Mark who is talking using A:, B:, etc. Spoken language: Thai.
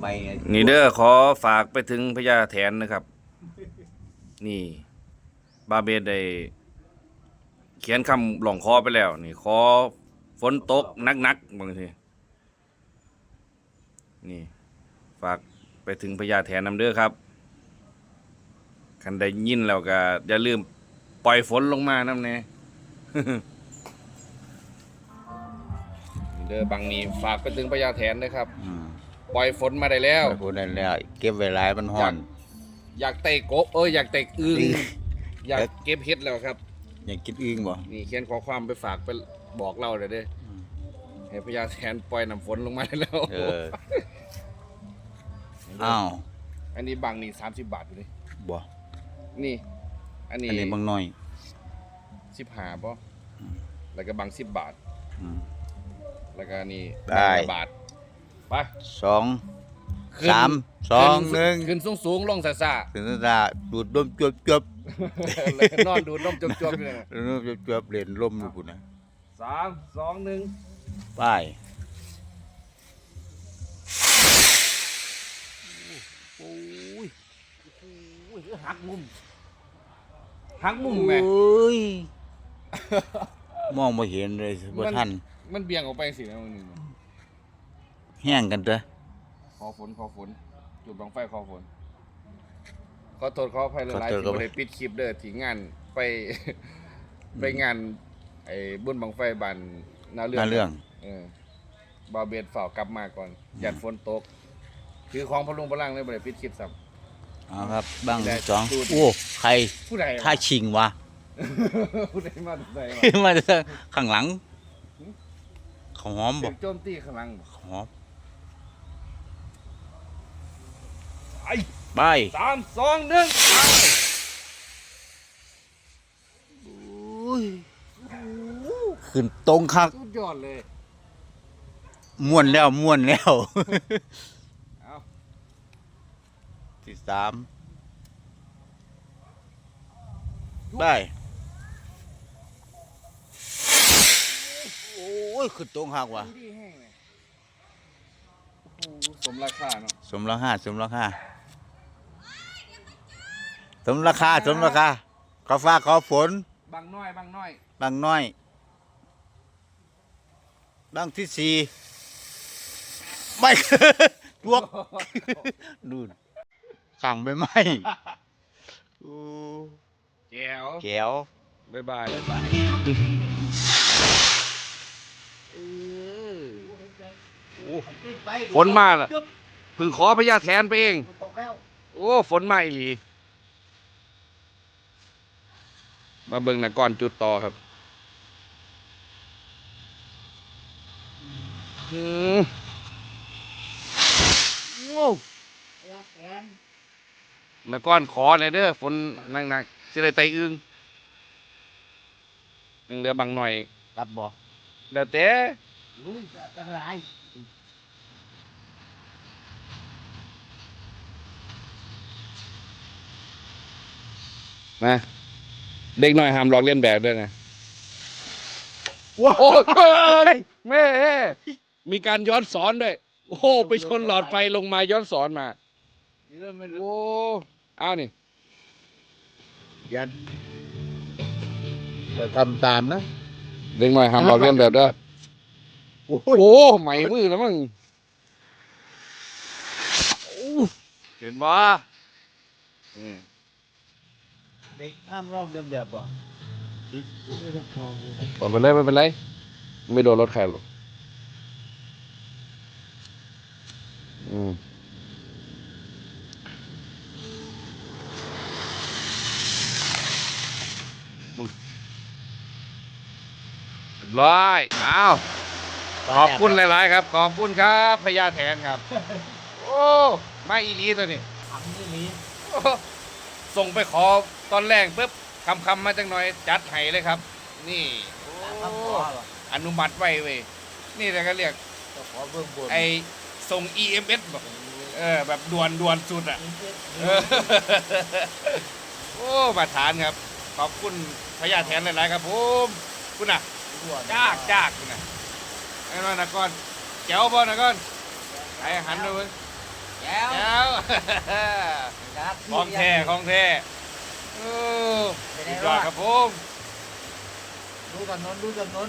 A: ใบ
B: นี่เด้อขอฝากไปถึงพญาแถนนะครับ นี่ บาเบดได้เขียนคำหลองคอไปแล้ว นี่ขอฝนตกนักๆบางทีนี่ ฝากไปถึงพญาแถนนำเด้อครับคันได้ยินแล้วก็อย่าลืมปล่อยฝนลงมาน้ำแน่นี่เด้อบางนี้ฝากไปถึงพญาแถนนะครับ ปล่อยฝนมาได้แล้ว
A: ไปพูดได้แล้วเก็บไว้หลายมันฮ้อน
B: อยากเตะกบเอออยากเตะอึ่ง
A: อึ่ง
B: อยากเก็บเห็ดแล้วครับ
A: อยากกินอึ่งบ่
B: นี่เขียนขอความไปฝากไปบอกเราเลยเด้ออให้พญาแทนปล่อยน้ำฝนลงมาได้แล้ว
A: เอออ้าว
B: อันนี้บางนี่สามสิบบาทอยู่เลย
A: บ่
B: นี่ อันนี้
A: อันนี้บางน้อย
B: สิบห้าป่ะแล้วก็บางสิบบาท
A: อืม
B: แล้วก็นี่
A: ได้
B: บางละบาท ไป
A: สอง
B: ขึ้น
A: สามสอง
B: ขึ้
A: หนึ่ง
B: ขึ้นสูงสูงๆลงซาซา
A: ถึงตาดูดลมจวบจวบ
B: ๆแล้วก็นอนดูดนมจมๆอยู่นะ
A: ดูดลมจวบจวบเล่นลมอยู่พุ่นนะ
B: สามสองหนึ่ง
A: ไป
B: โอ้ยโอ้ยหักมุมหักมุมแม่
A: โอ้ยมองบ่เห็นเลยบ่ทัน
B: มันเบี่ยงออกไปสินะมึงนี่
A: แห้งกันเด้อ
B: ขอฝนขอฝนจุดบังไฟขอฝนขอโทษขออภัยหลายๆที่บ่ได้ปิดคลิปเด้อที่งานไป ไปงานไอ้บุญบังไฟบานนาเรื่อง
A: น่าเรื่อง
B: เออบาวเบดฝ่ากลับมาก่อนยัดฝนตก คือของพะลุงพะลังเลยบ่ได้ปิดคลิปซ้ำ
A: เอาครับบ้าง
B: ได้
A: สอง
B: ดูด
A: โอ้ใคร
B: ผู้ใด
A: ท่าชิงวะ
B: ผู้ใดมาผู้ใดมา
A: มาจากข้างหลัง เขาหอม
B: เสี
A: บ่
B: ยงโจมตีข้างหลังบ่
A: หอม
B: ไอ้
A: ไป
B: สามสองหนึ่งไป
A: ขึ้นตรงคัก
B: สุดยอดเลย
A: ม่วนแล้วม่วนแล้ว
B: เอา
A: ที่สามได้โอ้ยขึ้นตรงคักว่ะ
B: ดีแห้งเลยโอ้โหสมราคาเนาะ
A: สมราคาสมราคา สมราคาสมราคาขอฟ้าขอฝน
B: บางน้อยบางน้อย
A: บางน้อยบางที่สี่ไม่ ลวกดูนขังไปไหมโอ้
B: แจ๋ว
A: แก้ว
B: บ๊ายบายบ๊ายบายฝนมาล่ะเพึ่งขอพญาแทนไปเองโอ้ ฝนมาอีหลี มาเบิ่งนะก่อนจุดต่อครับอืมโอ้นะก้อนขอเลยเด้อฝนหนักๆสิได้ไตอึงยังเหลือบางหน่อย
A: รับบ่
B: แล้วแต่
A: อะไร
B: นะ เด็กหน่อยห้ามลอกเลียนแบบด้วยนะว้าวโอ้ยแม่มีการย้อนสอนด้วย โอ้โหไปชนหลอดไฟลงมาย้อนสอนมาโอ้เอานี่
A: ยันจะทำตามนะ
B: เด็กหน่อยห้ามลอกเลียนแบบด้วย
A: โอ้
B: โอ้
A: ย
B: ไหมมือแล้วมึงเห็นบ่อืม
A: เด็กห้ามรอบเดิมแบบบ่
B: ปล่อยไปเลยไม่เป็นไร ไม่โดนรถใครหรอกอืมเรียบร้อยอ้าวขอบคุณหลาย ๆ ครับ ขอบคุณครับพญาแทนครับ โอ้ ไม่อีหลีตัวนี้
A: ถังที่นี้
B: โอ้ ส่งไปขอตอนแรกปุ๊บคำคำๆมาจังหน่อยจัดให้เลยครับ นี่โอ้
A: ทำขอบ่
B: อนุมัติไว้เว้ยนี่แต่ก็เรียก
A: จะขอเบื้องบน
B: ไอส่ง EMS บอกเออแบบด่วนด่วนสุดอะเออโอ้มาทานครับ ขอบคุณพญาแทนหลายๆครับผมคุณอะจากจากคุณนะไอ้น้อยนะก้อนแจ๋วบ่นะก้อนไอ้หันเลยเว้ย
A: ครับ
B: ของแท้ของแท้เออ
A: เป็น
B: สุ
A: ไง
B: ดยอด
A: วะ
B: ครับผม
A: ดูถนนดูถนน